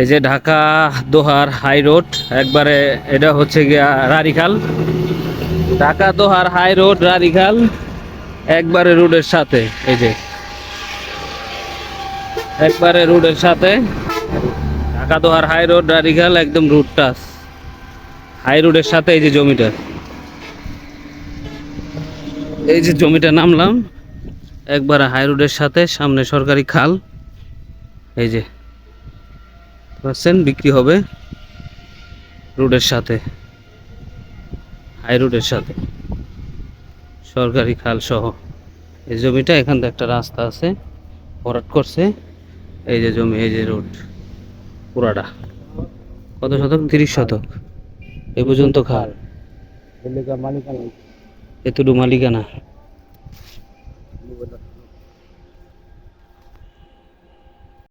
এই যে Dhaka Dohar high road, একবারে এটা হচ্ছে গিয়া রারিখাল। ঢাকা দোহার হাই রোড, রারিখাল, একবারে রোডের সাথে, এই যে। একবারে রোডের সাথে, ঢাকা দোহার হাই রোড, রারিখাল, একদম রুট টাচ। হাই রোডের সাথে এই যে জমিটা। এই যে জমিটা নামলাম, একবারে হাই রোডের সাথে, সামনে সরকারি খাল। এই যে। পাচ্ছেন বিক্রি হবে রোডের সাথে হাই রোডের সাথে। সরকারি খাল সহ। এই জমিটা এখান থেকে একটা রাস্তা আছে ভরাট করছে। এই যে জমি এই যে রোড পুরাটা। কত শতক? তিরিশ শতক। এ পর্যন্ত খাল। এতটু মালিকানা।